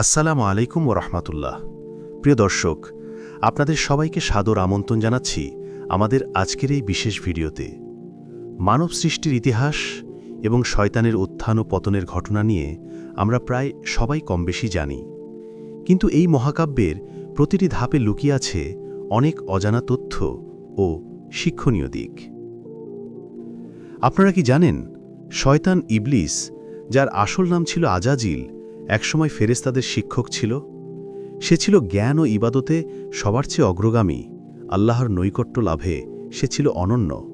আসসালামু আলাইকুম ওরহমাতুল্লাহ। প্রিয় দর্শক, আপনাদের সবাইকে সাদর আমন্ত্রণ জানাচ্ছি আমাদের আজকের এই বিশেষ ভিডিওতে। মানব সৃষ্টির ইতিহাস এবং শয়তানের উত্থান ও পতনের ঘটনা নিয়ে আমরা প্রায় সবাই কম বেশি জানি। কিন্তু এই মহাকাব্যের প্রতিটি ধাপে লুকিয়ে আছে অনেক অজানা তথ্য ও শিক্ষণীয় দিক। আপনারা কি জানেন, শয়তান ইবলিস, যার আসল নাম ছিল আজাজিল একসময় ফেরেস্তাদের শিক্ষক ছিল। সে ছিল জ্ঞান ও ইবাদতে সবার চেয়ে অগ্রগামী। আল্লাহর নৈকট্য লাভে সে ছিল অনন্য।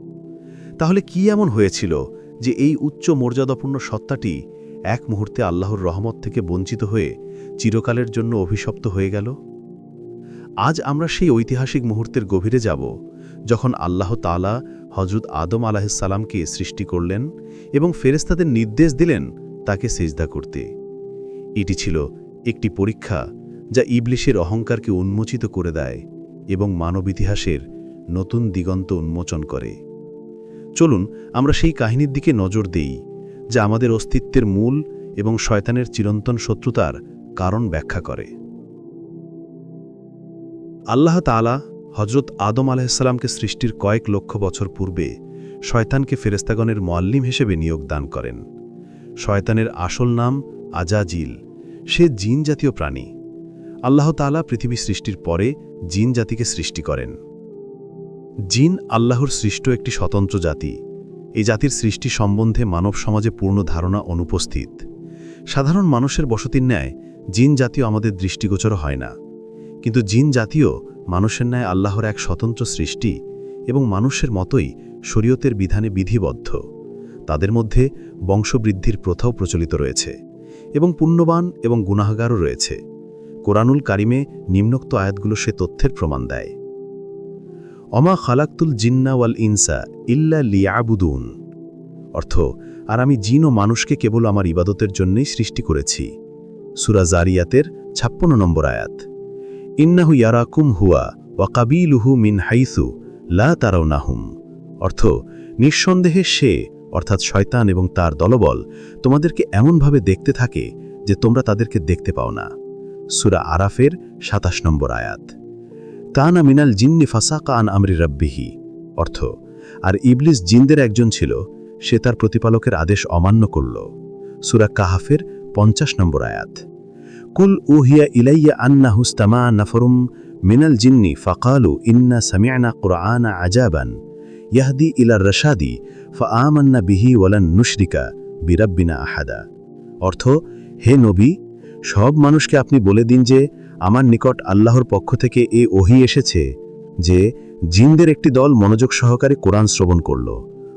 তাহলে কি এমন হয়েছিল যে এই উচ্চ মর্যাদাপূর্ণ সত্তাটি এক মুহূর্তে আল্লাহর রহমত থেকে বঞ্চিত হয়ে চিরকালের জন্য অভিশপ্ত হয়ে গেল? আজ আমরা সেই ঐতিহাসিক মুহূর্তের গভীরে যাব যখন আল্লাহ তালা হজরত আদম আলাহিসাল্লামকে সৃষ্টি করলেন এবং ফেরেস্তাদের নির্দেশ দিলেন তাকে সেজদা করতে। এটি ছিল একটি পরীক্ষা যা ইবলিশের অহংকারকে উন্মোচিত করে দেয় এবং মানব ইতিহাসের নতুন দিগন্ত উন্মোচন করে। চলুন, আমরা সেই কাহিনীর দিকে নজর দেই, যা আমাদের অস্তিত্বের মূল এবং শয়তানের চিরন্তন শত্রুতার কারণ ব্যাখ্যা করে। আল্লাহ তালা হজরত আদম আলাহিসাল্লামকে সৃষ্টির কয়েক লক্ষ বছর পূর্বে শয়তানকে ফেরেস্তাগণের মোয়াল্লিম হিসেবে নিয়োগ দান করেন। শয়তানের আসল নাম আজাজিল, সে জিন জাতীয় প্রাণী। আল্লাহ তালা পৃথিবী সৃষ্টির পরে জিন জাতিকে সৃষ্টি করেন। জিন আল্লাহর সৃষ্ট একটি স্বতন্ত্র জাতি। এই জাতির সৃষ্টি সম্বন্ধে মানব সমাজে পূর্ণ ধারণা অনুপস্থিত। সাধারণ মানুষের বসতির ন্যায় জিন জাতীয় আমাদের দৃষ্টিগোচর হয় না। কিন্তু জিন জাতীয় মানুষের ন্যায় আল্লাহর এক স্বতন্ত্র সৃষ্টি এবং মানুষের মতোই শরীয়তের বিধানে বিধিবদ্ধ। তাদের মধ্যে বংশবৃদ্ধির প্রথাও প্রচলিত রয়েছে। এবং পুণ্যবান এবং গুনাহগারও রয়েছে। কোরআনুল কারিমে নিম্নোক্ত আয়াতগুলো সে তথ্যের প্রমাণ দেয়। অমা খালাক্তুল জিন্না ওয়াল ইনসা ইল্লা লিয়াবুদুন। অর্থ, আর আমি জিন ও মানুষকে কেবল আমার ইবাদতের জন্যই সৃষ্টি করেছি। সুরা জারিয়াতের ছাপ্পন্ন নম্বর আয়াত। ইন্নাহু ইয়ারাকুম হুয়া ওয়াকাবিলুহু মিন হাইসু লা তারাও নাহুম অর্থ, নিঃসন্দেহে সে অর্থাৎ শয়তান এবং তার দলবল তোমাদেরকে এমনভাবে দেখতে থাকে যে তোমরা তাদেরকে দেখতে পাও না। সুরা আরাফের সাতাশ নম্বর আয়াত। কানা মিনাল জিন্নি ফাসাকা আন আমরি রব্বিহি। অর্থ, আর ইবলিস জিনদের একজন ছিল, সে তার প্রতিপালকের আদেশ অমান্য করল। সুরা কাহাফের পঞ্চাশ নম্বর আয়াত। কুল উহিয়া ইলাইয়া আন্না হুস্তামা নাফরুম মিনাল জিন্নি ফাকালু ইন্না সামিয়ানা কুরআনা আজাবান। ইয়াহদি ইলার রশাদি ফাআমান্না বিহি ওয়ালান নুশরিকা বিরাব্বিনা আহাদা। অর্থ, হে নবী, সব মানুষকে আপনি বলে দিন যে আমার নিকট আল্লাহর পক্ষ থেকে এ ওহি এসেছে যে জিনদের একটি দল মনোযোগ সহকারে কোরআন শ্রবণ করল।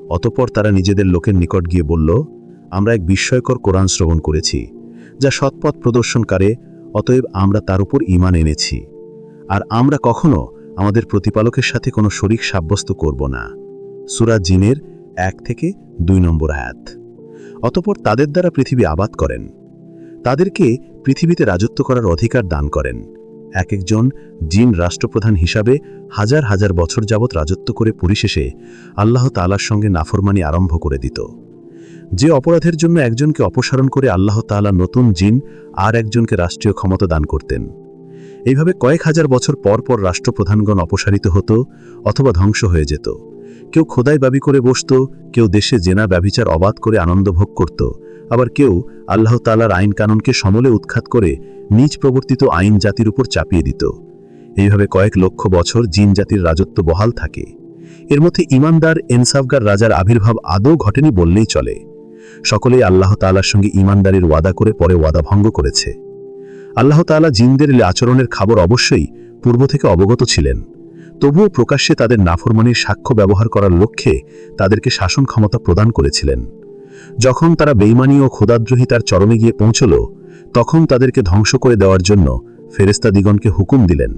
অতপর তারা নিজেদের লোকের নিকট গিয়ে বলল, আমরা এক বিস্ময়কর কোরআন শ্রবণ করেছি, যা সৎপথ প্রদর্শনকারে, অতএব আমরা তার উপর ইমান এনেছি। আর আমরা কখনো আমাদের প্রতিপালকের সাথে কোনো শরিক সাব্যস্ত করব না। সুরা জিনের এক থেকে দুই নম্বর আয়াত। অতপর তাদের দ্বারা পৃথিবী আবাদ করেন। তাদেরকে পৃথিবীতে রাজত্ব করার অধিকার দান করেন। এক একজন জিন রাষ্ট্রপ্রধান হিসাবে হাজার হাজার বছর যাবৎ রাজত্ব করে পরিশেষে আল্লাহ তালার সঙ্গে নাফরমানি আরম্ভ করে দিত। যে অপরাধের জন্য একজনকে অপসারণ করে আল্লাহ তালা নতুন জিন আর একজনকে রাষ্ট্রীয় ক্ষমতা দান করতেন। এইভাবে কয়েক হাজার বছর পর পর রাষ্ট্রপ্রধানগণ অপসারিত হতো অথবা ধ্বংস হয়ে যেত। কেউ খোদাই দাবি করে বসত, কেউ দেশে জেনা ব্যভিচার অবাধ করে আনন্দ ভোগ করত। আবার কেউ আল্লাহ তালার আইন কানুনকে সমলে উৎখাত করে নিজ প্রবর্তিত আইন জাতির উপর চাপিয়ে দিত। এইভাবে কয়েক লক্ষ বছর জিন জাতির রাজত্ব বহাল থাকে। এর মধ্যে ইমানদার এনসাফগার রাজার আবির্ভাব আদৌ ঘটেনি বললেই চলে। সকলেই আল্লাহ তালার সঙ্গে ইমানদারির ওয়াদা করে পরে ওয়াদা ভঙ্গ করেছে। আল্লাহ তালা জিনদের আচরণের খবর অবশ্যই পূর্ব থেকে অবগত ছিলেন। তবুও প্রকাশ্যে তাদের নাফরমানির সাক্ষ্য ব্যবহার করার লক্ষ্যে তাদেরকে শাসন ক্ষমতা প্রদান করেছিলেন। যখন তারা বেইমানি ও ক্ষুদাদ্রোহিতার চরমে গিয়ে পৌঁছল, তখন তাদেরকে ধ্বংস করে দেওয়ার জন্য ফেরেস্তা দিগণকে হুকুম দিলেন।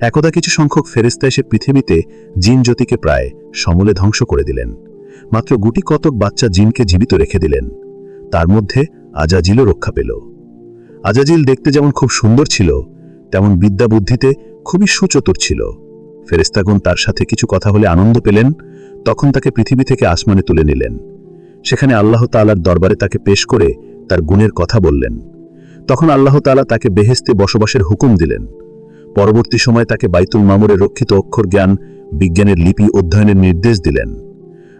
একদা কিছু সংখ্যক ফেরেস্তা এসে পৃথিবীতে জিন জ্যোতিকে প্রায় সমলে ধ্বংস করে দিলেন। মাত্র গুটি কতক বাচ্চা জিনকে জীবিত রেখে দিলেন। তার মধ্যে আজাজিলও রক্ষা পেল। আজাজিল দেখতে যেমন খুব সুন্দর ছিল, তেমন বিদ্যা বুদ্ধিতে খুবই সুচতুর ছিল। ফেরেস্তাগুন তার সাথে কিছু কথা হলে আনন্দ পেলেন, তখন তাকে পৃথিবী থেকে আসমানে তুলে নিলেন। সেখানে আল্লাহ তালার দরবারে তাকে পেশ করে তার গুণের কথা বললেন। তখন আল্লাহ তাআলা তাকে বেহেস্তে বসবাসের হুকুম দিলেন। পরবর্তী সময় তাকে বাইতুল মামুরে রক্ষিত অক্ষর জ্ঞান, বিজ্ঞানের লিপি অধ্যয়নের নির্দেশ দিলেন।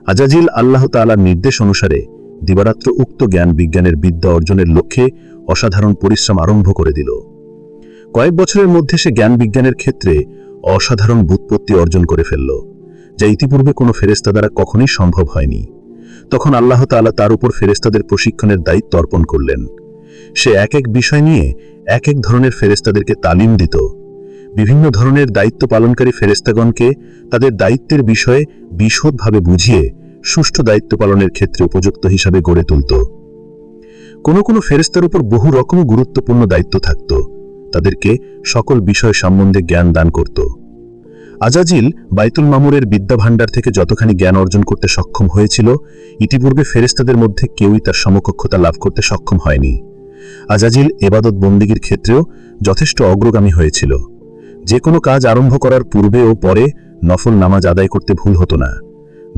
আজাজিল আল্লাহ তাআলার নির্দেশ অনুসারে দিবারাত্র উক্ত জ্ঞান বিজ্ঞানের বিদ্যা অর্জনের লক্ষ্যে অসাধারণ পরিশ্রম আরম্ভ করে দিল। কয়েক বছরের মধ্যে সে জ্ঞান বিজ্ঞানের ক্ষেত্রে অসাধারণ বুৎপত্তি অর্জন করে ফেলল, যা ইতিপূর্বে কোনো ফেরেস্তা দ্বারা কখনোই সম্ভব হয়নি। তখন আল্লাহ তাআলা তার উপর ফেরেস্তাদের প্রশিক্ষণের দায়িত্ব অর্পণ করলেন। সে এক এক বিষয় নিয়ে এক এক ধরনের ফেরেস্তাদেরকে তালিম দিত। বিভিন্ন ধরনের দায়িত্ব পালনকারী ফেরেস্তাগণকে তাদের দায়িত্বের বিষয়ে বিশদভাবে বুঝিয়ে সুষ্ঠু দায়িত্ব পালনের ক্ষেত্রে উপযুক্ত হিসাবে গড়ে তুলত। কোনো কোনো ফেরেস্তার উপর বহু রকম গুরুত্বপূর্ণ দায়িত্ব থাকত। তাদেরকে সকল বিষয় সম্বন্ধে জ্ঞান দান করত। আজাজিল বাইতুল মামুরের বিদ্যা ভাণ্ডার থেকে যতখানি জ্ঞান অর্জন করতে সক্ষম হয়েছিল, ইতিপূর্বে ফেরেস্তাদের মধ্যে কেউই তার সমকক্ষতা লাভ করতে সক্ষম হয়নি। আজাজিল এবাদত বন্দিগির ক্ষেত্রেও যথেষ্ট অগ্রগামী হয়েছিল। যে কোনো কাজ আরম্ভ করার পূর্বে ও পরে নফল নামাজ আদায় করতে ভুল হতো না।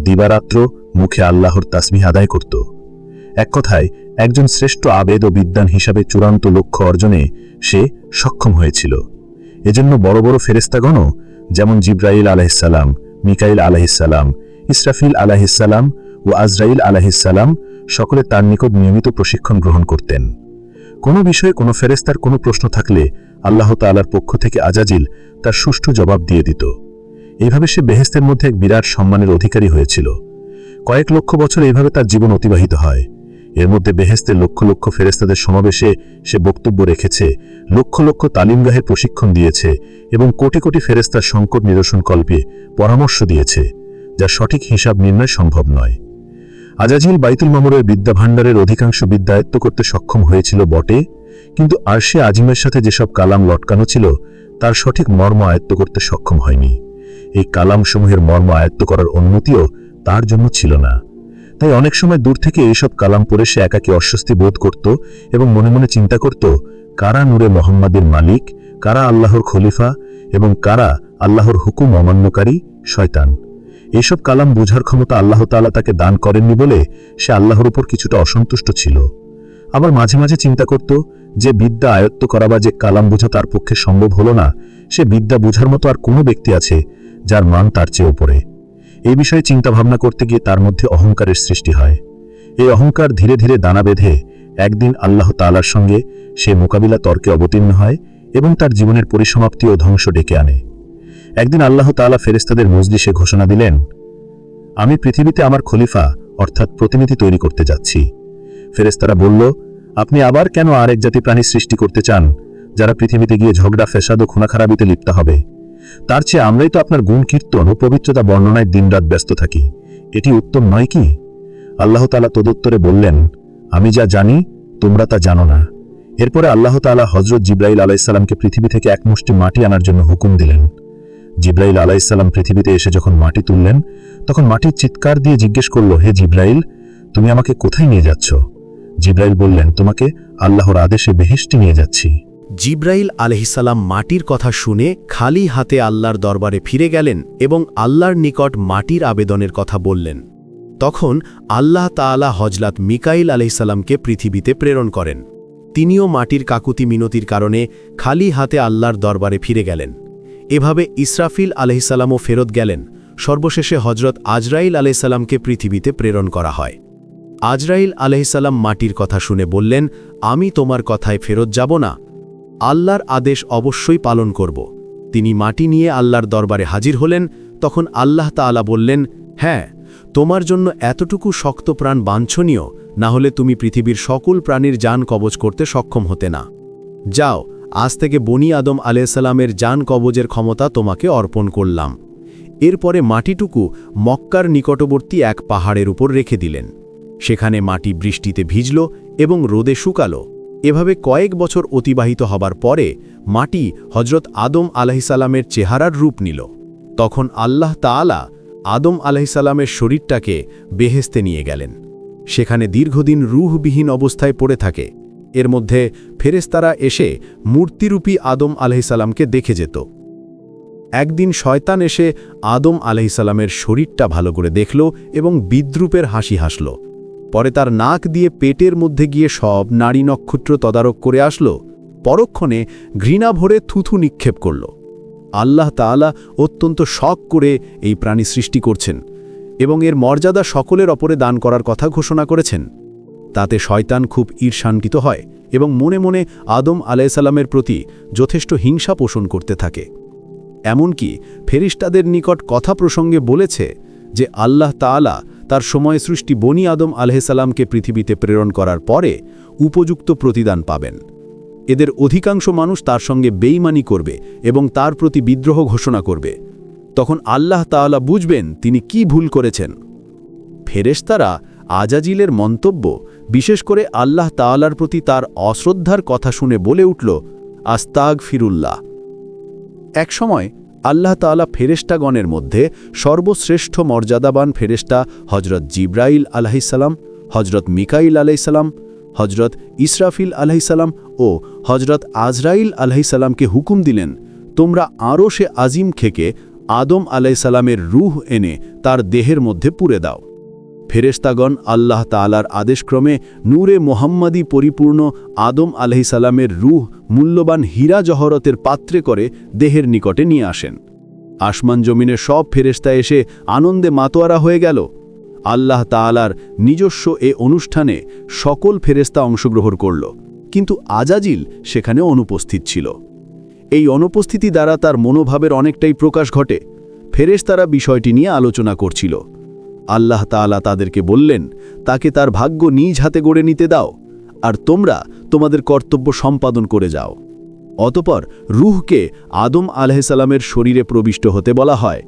দিবারাত্র মুখে আল্লাহর তাসমিহ আদায় করত। এক কথায় একজন শ্রেষ্ঠ আবেদ ও বিদ্যান হিসাবে চূড়ান্ত লক্ষ্য অর্জনে সে সক্ষম হয়েছিল। এজন্য বড় বড় ফেরেস্তাগণও যেমন জিব্রাইল আলাহিসাল্লাম মিকাইল আলাহিসাল্লাম ইসরাফিল আলাহিসাল্লাম ও আজরাইল আলাহিসাল্লাম সকলে তার নিকট নিয়মিত প্রশিক্ষণ গ্রহণ করতেন। কোনো বিষয়ে কোনো ফেরেস্তার কোনো প্রশ্ন থাকলে আল্লাহ তাআলার পক্ষ থেকে আজাজিল তার সুষ্ঠু জবাব দিয়ে দিত। এইভাবে সে বেহেস্তের মধ্যে এক বিরাট সম্মানের অধিকারী হয়েছিল। কয়েক লক্ষ বছর এইভাবে তার জীবন অতিবাহিত হয়। এর মধ্যে বেহেস্তে লক্ষ লক্ষ ফেরেস্তাদের সমাবেশে সে বক্তব্য রেখেছে, লক্ষ লক্ষ তালিমগাহের প্রশিক্ষণ দিয়েছে এবং কোটি কোটি ফেরেস্তার সংকট নিরসন কল্পে পরামর্শ দিয়েছে যার সঠিক হিসাব নির্ণয় সম্ভব নয়। আজাজিল বাইতুল মামুরের বিদ্যা ভাণ্ডারের অধিকাংশ বিদ্যায়ত্ত করতে সক্ষম হয়েছিল বটে, কিন্তু আরশে আজিমের সাথে যেসব কালাম লটকানো ছিল, তার সঠিক মর্ম আয়ত্ত করতে সক্ষম হয়নি। এই কালামসমূহের মর্ম আয়ত্ত করার অনুমতিও তার জন্য ছিল না। তাই অনেক সময় দূর থেকে এইসব কালাম পড়ে সে একাকে অস্বস্তি বোধ করত এবং মনে মনে চিন্তা করত, কারা নূরে মোহাম্মদের মালিক, কারা আল্লাহর খলিফা এবং কারা আল্লাহর হুকুম অমান্যকারী শয়তান। এইসব কালাম বোঝার ক্ষমতা আল্লাহ তাআলা তাকে দান করেননি বলে সে আল্লাহর উপর কিছুটা অসন্তুষ্ট ছিল। আবার মাঝে মাঝে চিন্তা করত, যে বিদ্যা আয়ত্ত করা বা যে কালাম বোঝা তার পক্ষে সম্ভব হলো না, সে বিদ্যা বোঝার মতো আর কোনো ব্যক্তি আছে যার মান তার চেয়ে ওপরে এই বিষয়ে চিন্তা ভাবনা করতে গিয়ে তার মধ্যে অহংকারের সৃষ্টি হয়। এই অহংকার ধীরে ধীরে দানা বেঁধে একদিন আল্লাহ তালার সঙ্গে সে মোকাবিলা তর্কে অবতীর্ণ হয় এবং তার জীবনের পরিসমাপ্তি ও ধ্বংস ডেকে আনে। একদিন আল্লাহ তাআলা ফেরেস্তাদের মজলিসে ঘোষণা দিলেন, আমি পৃথিবীতে আমার খলিফা, অর্থাৎ প্রতিনিধি তৈরি করতে যাচ্ছি। ফেরেস্তারা বলল, আপনি আবার কেন আরেক জাতি প্রাণী সৃষ্টি করতে চান, যারা পৃথিবীতে গিয়ে ঝগড়া ফেসাদ ও খুনাখারাবিতে লিপ্ত হবে? তার চেয়ে আমরাই তো আপনার গুণ কীর্তন ও পবিত্রতা বর্ণনায় দিনরাত ব্যস্ত থাকি। এটি উত্তম নয় কি? আল্লাহ তালা তদুত্তরে বললেন, আমি যা জানি, তোমরা তা জানো না। এরপরে আল্লাহ তাআলা হজরত জিব্রাইল আলাইসাল্লামকে পৃথিবী থেকে এক মুষ্টি মাটি আনার জন্য হুকুম দিলেন। জিব্রাইল আলাইসাল্লাম পৃথিবীতে এসে যখন মাটি তুললেন, তখন মাটির চিৎকার দিয়ে জিজ্ঞেস করল, হে জিব্রাইল, তুমি আমাকে কোথায় নিয়ে যাচ্ছ? জিব্রাইল বললেন, তোমাকে আল্লাহর আদেশে বেহেশটি নিয়ে যাচ্ছি। জিব্রাইল আলহিসাল্লাম মাটির কথা শুনে খালি হাতে আল্লাহর দরবারে ফিরে গেলেন এবং আল্লাহর নিকট মাটির আবেদনের কথা বললেন। তখন আল্লাহ তাআলা হজলাত মিকাইল আলহিসাল্লামকে পৃথিবীতে প্রেরণ করেন। তিনিও মাটির কাকুতি মিনতির কারণে খালি হাতে আল্লাহর দরবারে ফিরে গেলেন। এভাবে ইসরাফিল আলহিসাল্লামও ফেরত গেলেন। সর্বশেষে হজরত আজরাইল আলহিসাল্লামকে পৃথিবীতে প্রেরণ করা হয়। আজরাইল আলহিসাল্লাম মাটির কথা শুনে বললেন, আমি তোমার কথায় ফেরত যাব না। আল্লাহর আদেশ অবশ্যই পালন করব। তিনি মাটি নিয়ে আল্লাহর দরবারে হাজির হলেন, তখন আল্লাহ তাআলা বললেন হ্যাঁ তোমার জন্য এতটুকু শক্ত প্রাণ বাঞ্ছনীয়, না হলে তুমি পৃথিবীর সকল প্রাণীর যান কবজ করতে সক্ষম হতে না। যাও, আজ থেকে বনি আদম আলাইসাল্লামের যান কবজের ক্ষমতা তোমাকে অর্পণ করলাম। এরপরে মাটিটুকু মক্কার নিকটবর্তী এক পাহাড়ের উপর রেখে দিলেন। সেখানে মাটি বৃষ্টিতে ভিজল এবং রোদে শুকালো। এভাবে কয়েক বছর অতিবাহিত হবার পরে মাটি হজরত আদম আলাহিসাল্লামের চেহারার রূপ নিল। তখন আল্লাহ তাআলা আদম আলাহিসাল্লামের শরীরটাকে বেহেস্তে নিয়ে গেলেন। সেখানে দীর্ঘদিন রুহবিহীন অবস্থায় পড়ে থাকে। এর মধ্যে ফেরেস্তারা এসে মূর্তিরূপী আদম আলাহিসাল্লামকে দেখে যেত। একদিন শয়তান এসে আদম আলাহিসাল্লামের শরীরটা ভালো করে দেখল এবং বিদ্রুপের হাসি হাসল। পরে তার নাক দিয়ে পেটের মধ্যে গিয়ে সব নারী নক্ষত্র তদারক করে আসলো, পরক্ষণে ঘৃণা ভরে থুথু নিক্ষেপ করল। আল্লাহ তাআলা অত্যন্ত শখ করে এই প্রাণী সৃষ্টি করছেন এবং এর মর্যাদা সকলের অপরে দান করার কথা ঘোষণা করেছেন। তাতে শয়তান খুব ঈর্ষান্বিত হয় এবং মনে মনে আদম আলাইসাল্লামের প্রতি যথেষ্ট হিংসা পোষণ করতে থাকে। এমনকি ফেরিস্তাদের নিকট কথা প্রসঙ্গে বলেছে যে আল্লাহ তাআলা তার সময় সৃষ্টি বনি আদম আলহিসাল্লামকে পৃথিবীতে প্রেরণ করার পরে উপযুক্ত প্রতিদান পাবেন। এদের অধিকাংশ মানুষ তার সঙ্গে বেইমানি করবে এবং তার প্রতি বিদ্রোহ ঘোষণা করবে। তখন আল্লাহ তাআলা বুঝবেন তিনি কি ভুল করেছেন। ফেরেশতারা আজাজিলের মন্তব্য, বিশেষ করে আল্লাহ তাআলার প্রতি তার অশ্রদ্ধার কথা শুনে বলে উঠল আস্তাগ ফিরুল্লাহ একসময় আল্লাহ তালা ফেরেস্টাগণের মধ্যে সর্বশ্রেষ্ঠ মর্যাদাবান ফেরেশতা হজরত জিব্রাইল আলাহিসাল্লাম হজরত মিকাইল আলাইসাল্লাম হজরত ইসরাফিল আলাহিসাল্লাম ও হজরত আজরাইল আলাহিসাল্লামকে হুকুম দিলেন, তোমরা আরও সে আজিম খেকে আদম আলাইসাল্লামের রুহ এনে তার দেহের মধ্যে পুরে দাও। ফেরেস্তাগণ আল্লাহ তালার আদেশক্রমে নূরে মোহাম্মদী পরিপূর্ণ আদম আলহিসাল্লামের রুহ মূল্যবান হীরা জহরতের পাত্রে করে দেহের নিকটে নিয়ে আসেন। আসমান জমিনে সব ফেরেস্তা এসে আনন্দে মাতোয়ারা হয়ে গেল। আল্লাহ তালার নিজস্ব এ অনুষ্ঠানে সকল ফেরেস্তা অংশগ্রহণ করল, কিন্তু আজাজিল সেখানে অনুপস্থিত ছিল। এই অনুপস্থিতি দ্বারা তার মনোভাবের অনেকটাই প্রকাশ ঘটে। ফেরেস্তারা বিষয়টি নিয়ে আলোচনা করছিল। আল্লাহ তাআলা তাদেরকে বললেন, তাকে তার ভাগ্য নিজ হাতে গড়ে নিতে দাও, আর তোমরা তোমাদের কর্তব্য সম্পাদন করে যাও। অতপর রুহকে আদম আলহিসাল্লামের শরীরে প্রবিষ্ট হতে বলা হয়।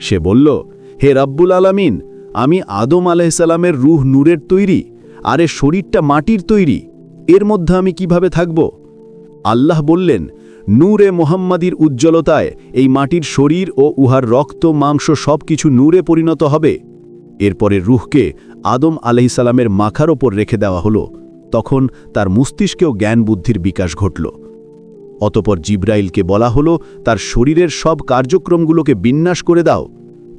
সে বলল, হে রাব্বুল আলামিন, আমি আদম আলহিসাল্লামের রুহ নূরের তৈরি, আর এর শরীরটা মাটির তৈরি, এর মধ্যে আমি কীভাবে থাকব? আল্লাহ বললেন, নূরে মোহাম্মদীর উজ্জ্বলতায় এই মাটির শরীর ও উহার রক্ত, মাংস সব কিছু নূরে পরিণত হবে। এরপরে রুহকে আদম আলহিসাল্লামের মাখার ওপর রেখে দেওয়া হলো। তখন তার মস্তিষ্কেও জ্ঞান বুদ্ধির বিকাশ ঘটল। অতপর জিব্রাইলকে বলা হলো, তার শরীরের সব কার্যক্রমগুলোকে বিন্যাস করে দাও।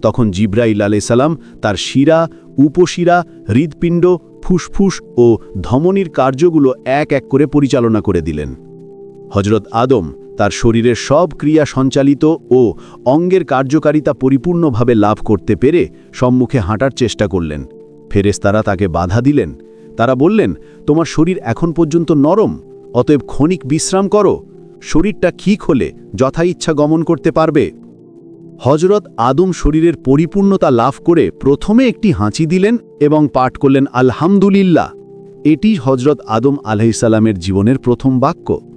তখন জিব্রাইল আলাইসাল্লাম তার শিরা, উপশিরা হৃদপিণ্ড ফুসফুস ও ধমনির কার্যগুলো এক এক করে পরিচালনা করে দিলেন। হজরত আদম তার শরীরের সব ক্রিয়া সঞ্চালিত ও অঙ্গের কার্যকারিতা পরিপূর্ণভাবে লাভ করতে পেরে সম্মুখে হাঁটার চেষ্টা করলেন। ফেরেশতারা তাকে বাধা দিলেন। তারা বললেন, তোমার শরীর এখন পর্যন্ত নরম, অতএব ক্ষণিক বিশ্রাম করো। শরীরটা ঠিক হলে যথা ইচ্ছা গমন করতে পারবে। হজরত আদম শরীরের পরিপূর্ণতা লাভ করে প্রথমে একটি হাঁচি দিলেন এবং পাঠ করলেন, আলহামদুলিল্লাহ। এটি হজরত আদম আলহিসাল্লামের জীবনের প্রথম বাক্য।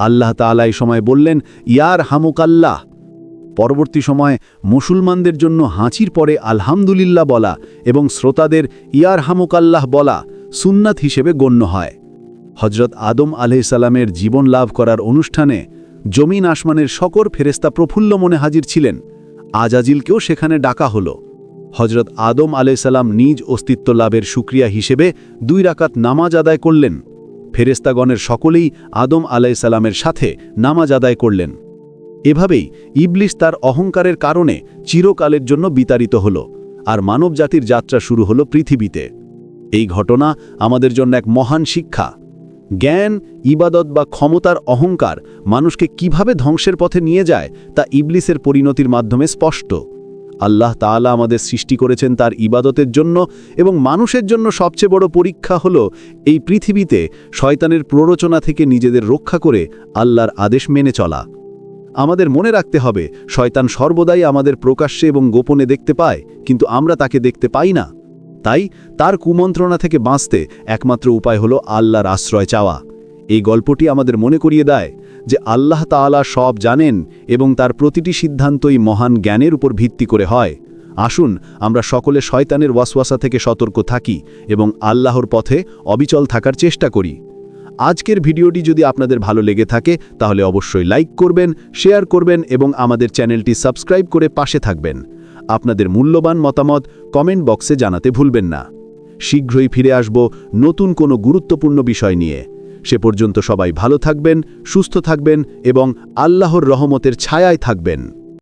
আল্লাহ তাআলা এই সময় বললেন, ইয়ার হামুকাল্লাহ। পরবর্তী সময় মুসলমানদের জন্য হাঁচির পরে আলহামদুলিল্লাহ বলা এবং শ্রোতাদের ইয়ার হামুকাল্লাহ বলা সুন্নাত হিসেবে গণ্য হয়। হজরত আদম আলহিসাল্লামের জীবন লাভ করার অনুষ্ঠানে জমিন আসমানের সকর ফেরেস্তা প্রফুল্ল মনে হাজির ছিলেন। আজাজিলকেও সেখানে ডাকা হল। হজরত আদম আলাইসাল্লাম নিজ অস্তিত্ব লাভের সুক্রিয়া হিসেবে দুই রাকাত নামাজ আদায় করলেন। ফেরেস্তাগণের সকলেই আদম আলাইসাল্লামের সাথে নামাজ আদায় করলেন। এভাবেই ইবলিস তার অহংকারের কারণে চিরকালের জন্য বিতাড়িত হল আর মানবজাতির যাত্রা শুরু হল পৃথিবীতে। এই ঘটনা আমাদের জন্য এক মহান শিক্ষা। জ্ঞান, ইবাদত বা ক্ষমতার অহংকার মানুষকে কীভাবে ধ্বংসের পথে নিয়ে যায় তা ইবলিসের পরিণতির মাধ্যমে স্পষ্ট। আল্লাহ তাআলা আমাদের সৃষ্টি করেছেন তার ইবাদতের জন্য এবং মানুষের জন্য সবচেয়ে বড় পরীক্ষা হল এই পৃথিবীতে শয়তানের প্ররোচনা থেকে নিজেদের রক্ষা করে আল্লাহর আদেশ মেনে চলা। আমাদের মনে রাখতে হবে, শয়তান সর্বদাই আমাদের প্রকাশ্যে এবং গোপনে দেখতে পায়, কিন্তু আমরা তাকে দেখতে পাই না। তাই তার কুমন্ত্রণা থেকে বাঁচতে একমাত্র উপায় হলো আল্লাহর আশ্রয় চাওয়া। এই গল্পটি আমাদের মনে করিয়ে দেয় যে আল্লাহ তাআলা সব জানেন এবং তার প্রতিটি সিদ্ধান্তই মহান জ্ঞানের উপর ভিত্তি করে হয়। আসুন, আমরা সকলে শয়তানের ওয়াসওয়াসা থেকে সতর্ক থাকি এবং আল্লাহর পথে অবিচল থাকার চেষ্টা করি। আজকের ভিডিওটি যদি আপনাদের ভালো লেগে থাকে, তাহলে অবশ্যই লাইক করবেন, শেয়ার করবেন এবং আমাদের চ্যানেলটি সাবস্ক্রাইব করে পাশে থাকবেন। আপনাদের মূল্যবান মতামত কমেন্ট বক্সে জানাতে ভুলবেন না। শীঘ্রই ফিরে আসব নতুন কোনো গুরুত্বপূর্ণ বিষয় নিয়ে। সে পর্যন্ত সবাই ভালো থাকবেন সুস্থ থাকবেন এবং আল্লাহর রহমতের ছায়ায় থাকবেন।